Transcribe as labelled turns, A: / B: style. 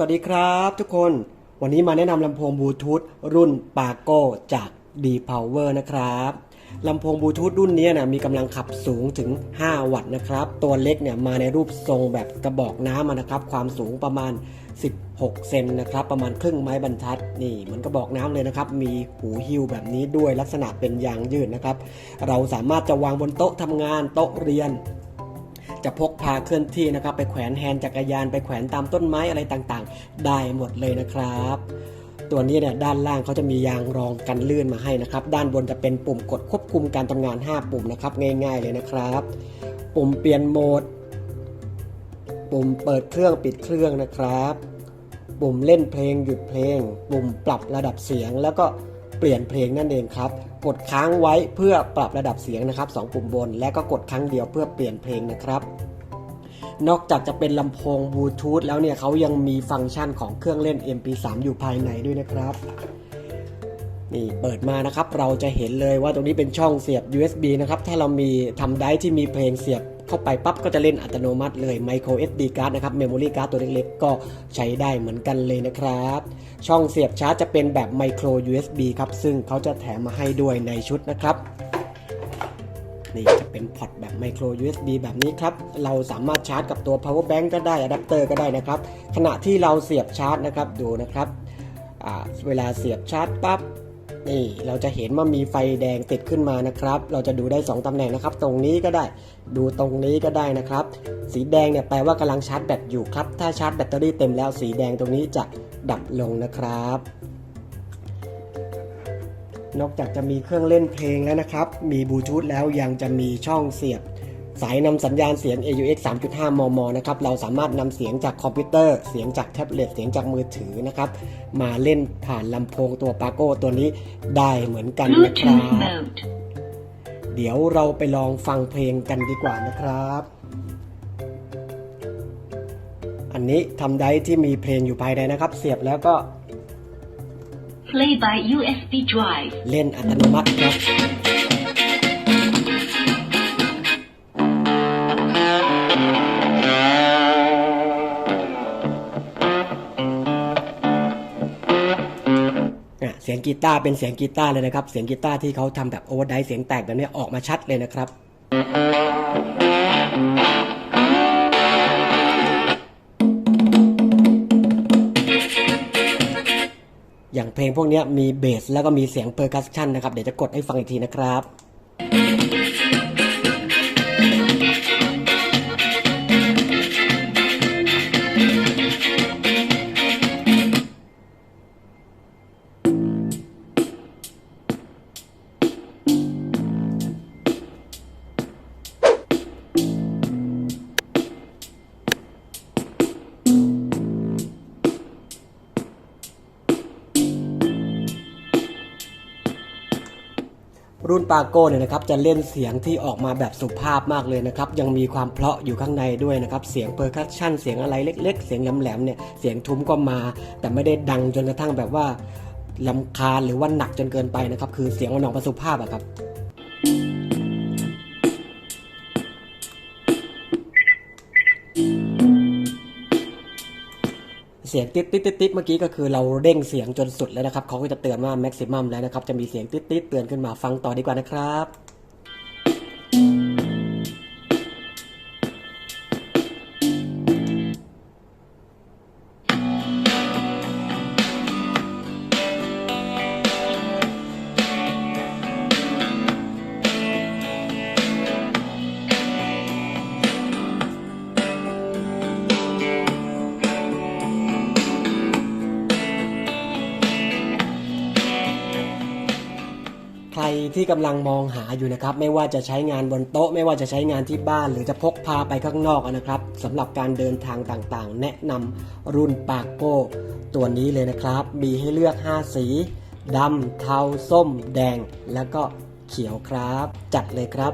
A: สวัสดีครับทุกคน วันนี้มาแนะนำลำโพงบลูทูธรุ่นปาโก้จาก D Power นะครับลำโพงบลูทูธรุ่นนี้นะมีกำลังขับสูงถึง 5 วัตต์นะครับ ตัวเล็กเนี่ยมาในรูปทรงแบบกระบอกน้ำนะครับ ความสูงประมาณ 16 เซนนะครับ ประมาณครึ่งไม้บรรทัด นี่เหมือนกระบอกน้ำเลยนะครับ มีหูหิ้วแบบนี้ด้วยลักษณะเป็นยางยืดนะครับ เราสามารถจะวางบนโต๊ะทำงานโต๊ะเรียน จะพกพาเคลื่อนที่นะครับ ไปแขวนแฮนด์จักรยานไปแขวนตามต้นไม้อะไรต่างๆ ได้หมดเลยนะครับ ตัวนี้เนี่ยด้านล่างเขาจะมียางรองกันลื่นมาให้นะครับ ด้านบนจะเป็นปุ่มกดควบคุมการทำงาน 5 ปุ่มนะครับ ง่าย ๆเลยนะครับ ปุ่มเปลี่ยนโหมด ปุ่มเปิดเครื่องปิดเครื่องนะครับ ปุ่มเล่นเพลงหยุดเพลง ปุ่มปรับระดับเสียงแล้วก็ เปลี่ยนเพลงนั่นเองครับ กดค้างไว้เพื่อปรับระดับเสียงนะครับสองปุ่มบน และก็กดครั้งเดียวเพื่อเปลี่ยนเพลงนะครับนอกจากจะเป็นลำโพงบลูทูธแล้วเนี่ยเขายังมีฟังก์ชันของเครื่องเล่น MP3 อยู่ภายในด้วยนะครับ นี่เปิดมานะครับ เราจะเห็นเลยว่าตรงนี้เป็นช่องเสียบ USB นะครับ ถ้าเรามีทำได้ที่มีเพลงเสียบ เข้าไปปั๊บก็จะเล่นอัตโนมัติเลย micro SD card นะครับ memory card ตัวเล็กๆ ก็ใช้ได้เหมือนกันเลยนะครับ ช่องเสียบชาร์จจะเป็นแบบ micro USB ครับ ซึ่งเขาจะแถมมาให้ด้วยในชุดนะครับนี่จะเป็นพอร์ตแบบ micro USB แบบนี้ครับ เราสามารถชาร์จกับตัว power bank ก็ได้อะแดปเตอร์ก็ได้นะครับ ขณะที่เราเสียบชาร์จนะครับ ดูนะครับ เวลาเสียบชาร์จปั๊บ นี่เราจะเห็นว่ามีไฟแดงติดขึ้นมานะครับ เราจะดูได้ 2ตำแหน่งนะครับ ตรงนี้ก็ได้ ดูตรงนี้ก็ได้นะครับ สีแดงเนี่ยแปลว่ากำลังชาร์จแบตอยู่ครับ ถ้าชาร์จแบตเตอรี่เต็มแล้วสีแดงตรงนี้จะดับลงนะครับ นอกจากจะมีเครื่องเล่นเพลงแล้วนะครับ มีบลูทูธแล้วยังจะมีช่องเสียบ สายนำสัญญาณเสียง AUX 3.5 มม นะครับ เราสามารถนำเสียงจากคอมพิวเตอร์ เสียงจากแท็บเล็ต เสียงจากมือถือนะครับ มาเล่นผ่านลำโพงตัวปาโก้ตัวนี้ได้เหมือนกันนะครั
B: Bluetooth
A: บ
B: mode.
A: เดี๋ยวเราไปลองฟังเพลงกันดีกว่านะครับ อันนี้ทำได้ที่มีเพลงอยู่ภายในนะครับ เสียบแล้วก็
B: Play by USB drive.
A: เล่นอัตโนมัติครับ เสียงกีตาร์เป็นเสียงกีตาร์เลยนะครับ เสียงกีตาร์ที่เขาทำแบบโอเวอร์ไดเสียงแตกแบบนี้ออกมาชัดเลยนะครับอย่างเพลงพวกนี้มีเบสแล้วก็มีเสียงเพอร์คัสชันนะครับ เดี๋ยวจะกดให้ฟังอีกทีนะครับ รุ่นปาโก้เนี่ยนะครับจะเล่นเสียงที่ออกมาแบบสุภาพมากเลยนะครับยังมีความเพลาะอยู่ข้างในด้วยนะครับเสียงเพอร์คัชชันเสียงอะไรเล็ก ๆ เสียงแหลมๆเนี่ยเสียงทุ้มก็มา แต่ไม่ได้ดังจนกระทั่งแบบว่าลำคาญหรือว่าหนักจนเกินไปนะครับคือเสียงมันออกมาสุภาพอะครับ เสียงติดติดติดติดเมื่อกี้ก็คือเราเร่งเสียงจนสุดแล้วนะครับเขาก็จะเตือนว่าแม็กซิมัมแล้วนะครับ จะมีเสียงติดติดเตือนขึ้นมาฟังต่อดีกว่านะครับ ที่กำลังมองหาอยู่นะครับ ไม่ว่าจะใช้งานบนโต๊ะ ไม่ว่าจะใช้งานที่บ้าน หรือจะพกพาไปข้างนอกนะครับสำหรับการเดินทางต่างๆ แนะนำรุ่นปากโก้ตัวนี้เลยนะครับ มีให้เลือก 5 สีดำเทาส้ม แดง แล้วก็เขียวครับ จัดเลยครับ